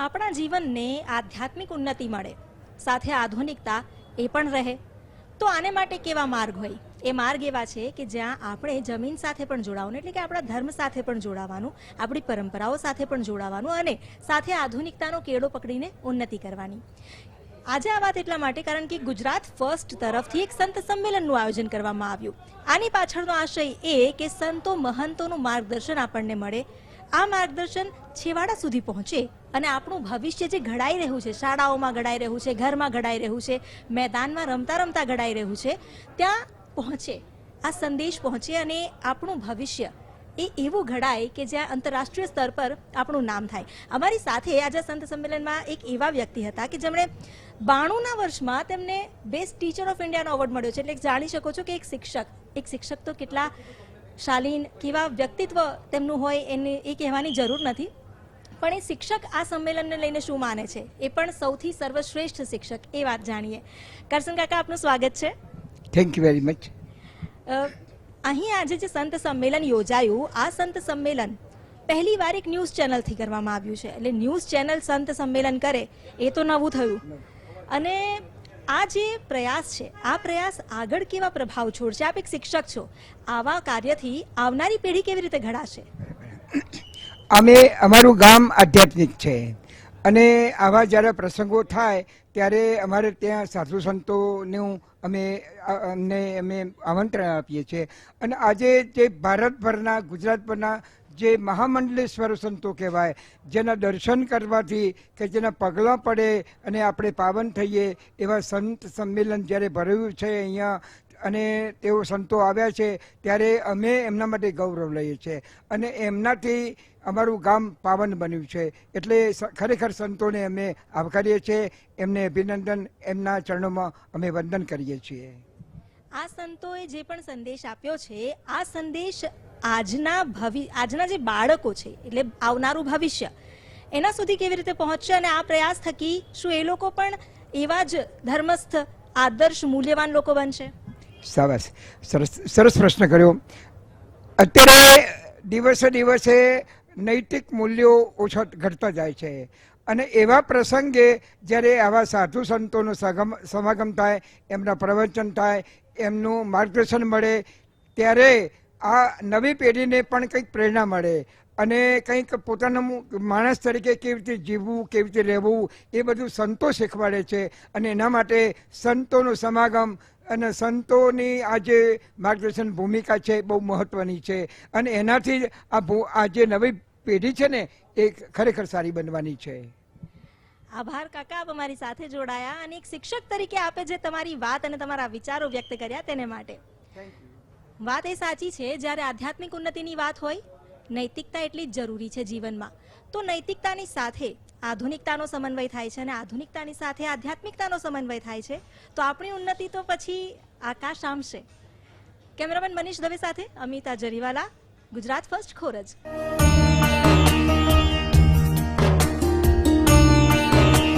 આપણા જીવનને આધ્યાત્મિક ઉન્નતિ મળે, સાથે આધુનિકતા એ પણ રહે. તો આને માટે કેવા માર્ગ હોય? એ માર્ગ એવા છે કે જ્યાં આપણે જમીન સાથે પણ જોડાવાનું, એટલે કે આપણા ધર્મ સાથે પણ જોડાવાનું, આપણી પરંપરાઓ સાથે પણ જોડાવાનું અને સાથે આધુનિકતાનો કેળો પકડીને ઉન્નતિ કરવાની. આજે આ વાત એટલા માટે કારણ કે ગુજરાત ફર્સ્ટ તરફથી એક સંત સંમેલનનું આયોજન કરવામાં આવ્યું. આની પાછળનો આશય એ કે સંતો મહંતોનું માર્ગદર્શન આપણને મળે આ માર્ગદર્શન છેવાડા સુધી પહોંચે અને આપણું ભવિષ્ય જે ઘડાઈ રહ્યું છે, શાળાઓમાં ઘડાઈ રહ્યું છે, ઘરમાં ઘડાઈ રહ્યું છે, મેદાનમાં રમતા રમતા ઘડાઈ રહ્યું છે, ત્યાં પહોંચે, આ સંદેશ પહોંચે અને આપણું ભવિષ્ય એ એવું ઘડાય કે જ્યાં આંતરરાષ્ટ્રીય સ્તર પર આપણું નામ થાય. અમારી સાથે આજે સંત સંમેલનમાં એક એવા વ્યક્તિ હતા કે જેમણે બાણુંના વર્ષમાં તેમને બેસ્ટ ટીચર ઓફ ઇન્ડિયાનો એવોર્ડ મળ્યો છે. એટલે જાણી શકો છો કે એક શિક્ષક એક શિક્ષક તો કેટલા શાલીન કેવા વ્યક્તિત્વ તેમનું હોય એને એ કહેવાની જરૂર નથી. પણ એ શિક્ષક આ સંમેલનને લઈને શું માને છે? એ પણ સૌથી સર્વશ્રેષ્ઠ શિક્ષક એ વાત જાણીએ. કરસન કાકા આપનું સ્વાગત છે. થેન્ક યુ વેરી મચ અહીં આજે જે સંત સંમેલન યોજાયું આ સંત સંમેલન પહેલી વાર એક ન્યૂઝ ચેનલથી કરવામાં આવ્યું છે. એટલે ન્યૂઝ ચેનલ સંત સંમેલન કરે એ તો નવું થયું. અને આ જે પ્રયાસ છે, આ પ્રયાસ આગળ કેવા પ્રભાવ છોડશે? આપ એક શિક્ષક છો. આવા કાર્યથી આવનારી પેઢી કેવી રીતે ઘડાશે? અમે, અમારું ગામ આધ્યાત્મિક છે. અને આવા જ્યારે પ્રસંગો થાય, ત્યારે અમારે ત્યાં સાધુ સંતોનું અમે અમને અમે આમંત્રણ આપીએ છીએ. અને આજે જે ભારતભરના, ગુજરાતભરના જે મહામંડલેશ્વર સંતો કહેવાય, જેના દર્શન કરવાથી કે જેના પગલાં પડે અને આપણે પાવન થઈએ, એવા સંત સંમેલન જ્યારે ભર્યું છે અહીંયા અને તેઓ સંતો આવ્યા છે, ત્યારે અમે એમના માટે ગૌરવ લઈએ છીએ. અને એમનાથી અમારું ગામ પાવન બન્યું છે. એટલે ખરેખર સંતોને અમે આવકારીએ છીએ, એમને અભિનંદન, એમના ચરણોમાં અમે વંદન કરીએ છીએ. આ સંતોએ જે પણ સંદેશ આપ્યો છે, આ સંદેશ આજના ભવિ, આજના જે બાળકો છે, એટલે આવનારું ભવિષ્ય, એના સુધી કેવી રીતે પહોંચશે અને આ પ્રયાસ થકી શું એ લોકો પણ એવા જ ધર્મસ્થ, આદર્શ, મૂલ્યવાન લોકો બનશે? સરસ સરસ સરસ પ્રશ્ન કર્યો. અત્યારે દિવસે દિવસે નૈતિક મૂલ્યો ઓછા ઘટતા જાય છે. અને એવા પ્રસંગે જ્યારે આવા સાધુ સંતોનો સગમ, સમાગમ થાય, એમના પ્રવચન થાય, એમનું માર્ગદર્શન મળે, ત્યારે આ નવી પેઢીને પણ કંઈક પ્રેરણા મળે અને કંઈક પોતાના માણસ તરીકે કેવી રીતે જીવવું કેવી રીતે રહેવું એ બધું સંતો શીખવાડે છે અને એના માટે સંતોનો સમાગમ અને સંતોની આ જે માર્ગદર્શન ભૂમિકા છે બહુ મહત્વની છે અને એનાથી જ આ આ જે નવી પેઢી છે ને એ ખરેખર સારી બનવાની છે. આભાર કાકા આપ અમારી સાથે જોડાયા અને એક શિક્ષક તરીકે આપે જે તમારી વાત અને તમારા વિચારો વ્યક્ત કર્યા તેને માટે. વાત એ સાચી છે, જ્યારે આધ્યાત્મિક ઉન્નતિની વાત હોય, નૈતિકતા એટલી જ જરૂરી છે જીવનમાં. તો નૈતિકતાની સાથે આધુનિકતાનો સમન્વય થાય છે અને આધુનિકતાની સાથે આધ્યાત્મિકતાનો સમન્વય થાય છે, તો આપણી ઉન્નતિ તો પછી આકાશ આમશે કેમેરામેન મનીષ દવે સાથે અમિતા જરીવાલા, ગુજરાત ફર્સ્ટ, ખોરજ.